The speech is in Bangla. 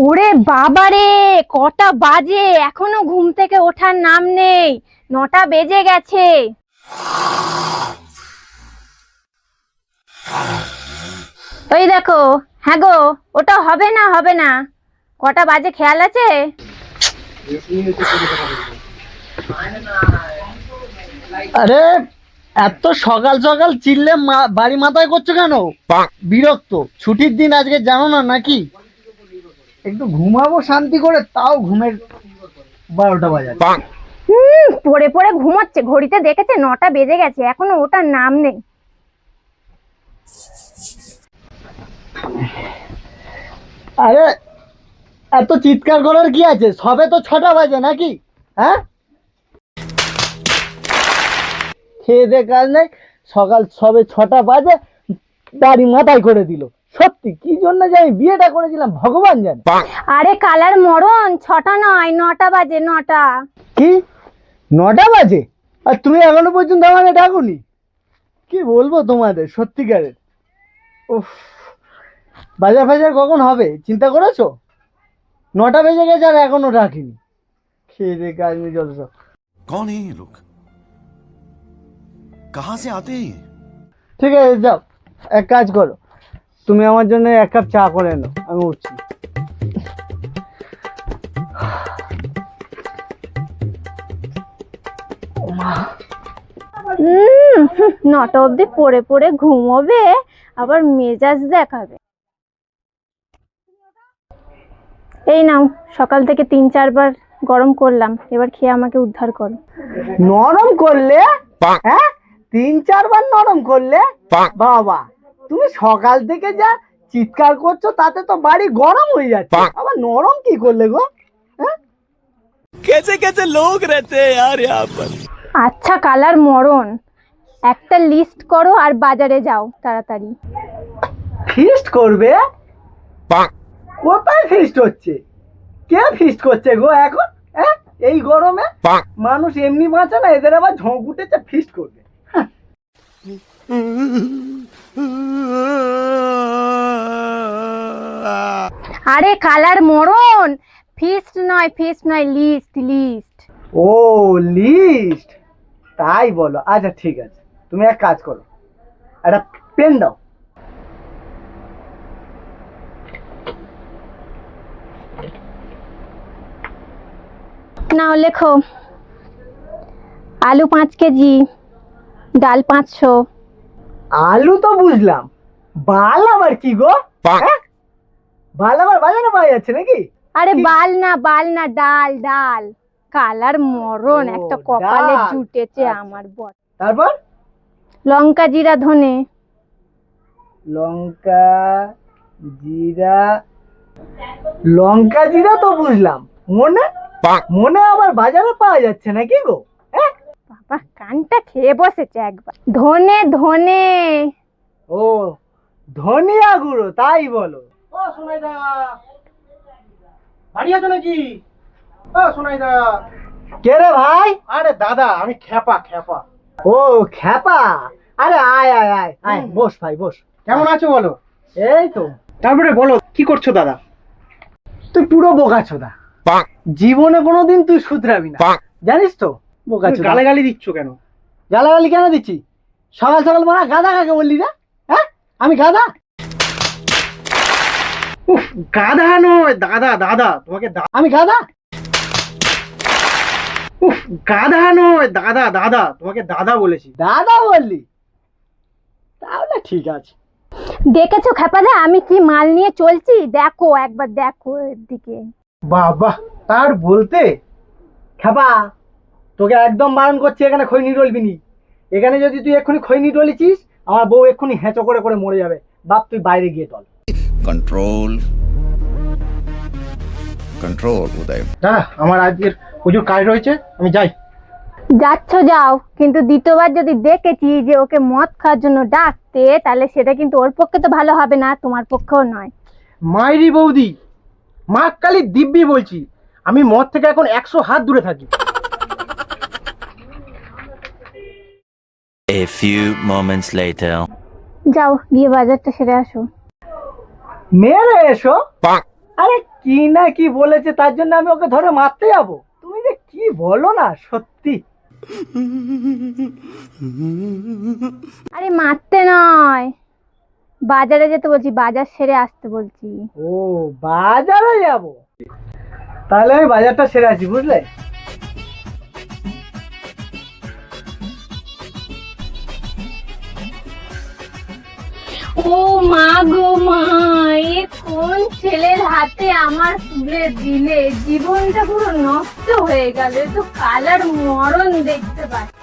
বাবারে কটা বাজে এখনও ঘুম থেকে ওঠার নাম নেই নটা বেজে গেছে। ওই দেখো হ্যাঁ গো ওটা হবে না হবে না। কটা বাজে খেয়াল আছে? আরে এত সকাল সকাল চিল্লে মা- বাড়ি মাথায় করছ কেন? বিরক্ত। ছুটির দিন আজকে জানো না নাকি? একটু ঘুমাবো শান্তি করে তাও ঘুমের বারোটা বাজে হুম পড়ে পড়ে ঘুমোচ্ছে ঘড়িতে দেখেছে নটা বেজে গেছে এখনও ওটার নাম নেই। আরে এত চিৎকার করার কি আছে? সবে তো ছটা বাজে নাকি? হ্যাঁ? খেয়ে দে কাজ নেই সকাল সবে ছটা বাজে দাড়ি মাথায় করে দিল। সত্যি কি জন্য যে আমি বিয়েটা করেছিলাম ভগবান জানে। আরে কালার মরণ ছটা নয় নটা বাজে নটা। কি? নটা বাজে? আর তুমি এখনও পর্যন্ত আমাকে ডাকুনি? কি বলব তোমাদের সত্যিকারের। বাজার ফাজার কখন হবে? চিন্তা করেছ? নটা বেজে গেছে আর এখনও ডাকিনি। খেয়ে কাজ নিয়ে চলছ কন লোক? কাহা সে আতে? ঠিক আছে যাও। এক কাজ করো। তুমি আমার জন্য এক কাপ চা করে এনো আমি উঠছি। নটা অবধি পড়ে পড়ে ঘুমোবে আবার মেজাজ দেখাবে। এই নাও সকাল থেকে তিন চারবার গরম করলাম এবার খেয়ে আমাকে উদ্ধার করো। নরম করলে? হ্যাঁ? তিন চারবার নরম করলে? বাবা। তুমি সকাল থেকে যা চিৎকার করছ তাতে তো বাড়ি গরম হয়ে যাচ্ছে। আবার নরম কি করলে গো? হ্যাঁ? কেসে কেসে লোক রেতে আচ্ছা, আর আচ্ছা কালার মরণ। একটা লিস্ট করো আর বাজারে যাও তাড়াতাড়ি। ফিস্ট করবে? কোথায় ফিস্ট হচ্ছে? কে ফিস্ট করছে গো এখন? হ্যাঁ? এই গরমে? মানুষ এমনি বাঁচে না এদের আবার ঝোঁক উঠেছে ফিস্ট করবে। হ্যাঁ। আরে কালার মরণ। ফিস্ট নয় ফিস্ট নয় লিস্ট লিস্ট ও লিস্ট তাই বলো। আচ্ছা ঠিক আছে। তুমি এক কাজ করো। একটা পেন দাও। নাও লেখো আলু পাঁচ কেজি ডাল পাঁচশো। আলু তো বুঝলাম। বাল আবার কি গো? হ্যাঁ? বাল আবার বাজারে পাওয়া যাচ্ছে নাকি? আরে বাল না বাল না ডাল ডাল। কালার মরণ একটা কপালে। জুটেছে আচ্ছা। আমার বর। তারপর? লঙ্কা জিরা ধনে। লঙ্কা জিরা। লঙ্কা জিরা তো বুঝলাম। মনে? মনে আবার বাজারে পাওয়া যাচ্ছে নাকি গো? কানটা খেয়ে বসেছে একবার। ধনে ধনে। ও ধনিয়া গুঁড়ো তাই বলো। ও সোনাইদা। বাড়ি আছো নাকি? ও সোনাইদা। কে রে ভাই? আরে দাদা আমি খেপা খেপা ও খ্যাপা? আরে আয় আয় আয় আয় বস ভাই বস। কেমন আছো বলো? এই তো। তারপরে বলো কি করছ দাদা? তুই পুরো বোকা চোদা জীবনে কোনোদিন তুই শুধরাবি না। জানিস তো গালাগালি দিচ্ছ কেন? গালাগালি কেন দিচ্ছি? সকাল সকাল মারা গাদা কাকে বললি না হ্যাঁ? আমি গাদা উফ গাধা নয় দাদা দাদা তোমাকে দা- আমি গাদা উফ গাধা নয় দাদা দাদা তোমাকে দাদা বলেছি। দাদা বললি? তাহলে ঠিক আছে। দেখেছ খেপাদা আমি কি মাল নিয়ে চলছি? দেখো একবার দেখো এর দিকে বাবা তার বলতে? খাবা তোকে একদম বারণ করছি এখানে খৈনি ডলবি নি। এখানে যদি তুই এক্ষুনি খৈনি ডলিছিস আমার বউ এক্ষুনি হেঁচো করে করে মরে যাবে। বাপ তুই বাইরে গিয়ে টল কন্ট্রোল কন্ট্রোল উদয়। দাদা আমার আজকের প্রচুর কাজ রয়েছে আমি যাই। যাচ্ছ যাও। কিন্তু দ্বিতীয়বার যদি দেখেছি যে ওকে মদ খাওয়ার জন্য ডাকতে তাহলে সেটা কিন্তু ওর পক্ষে তো ভালো হবে না তোমার পক্ষেও নয়। মাইরি বৌদি মা কালী দিব্যি বলছি আমি মদ থেকে এখন একশো হাত দূরে থাকি। A few moments later. যাও গিয়ে বাজারটা সেরে আসো। মেরে এসো? আরে কি না কি বলেছে তার জন্য আমি ওকে ধরে মারতে যাব। তুমি যে কি বলো না সত্যি। আরে মারতে নয়। বাজারে যেতে বলছি বাজার সেরে আসতে বলছি। ও বাজারে যাব। তাহলে আমি বাজারটা সেরে আছি বুঝলে? ও মা গো মা, এ কোন ছেলের হাতে আমার তুলে দিলে? জীবনটা পুরো নষ্ট হয়ে গেল তো কালার মরণ দেখতে পাচ্ছি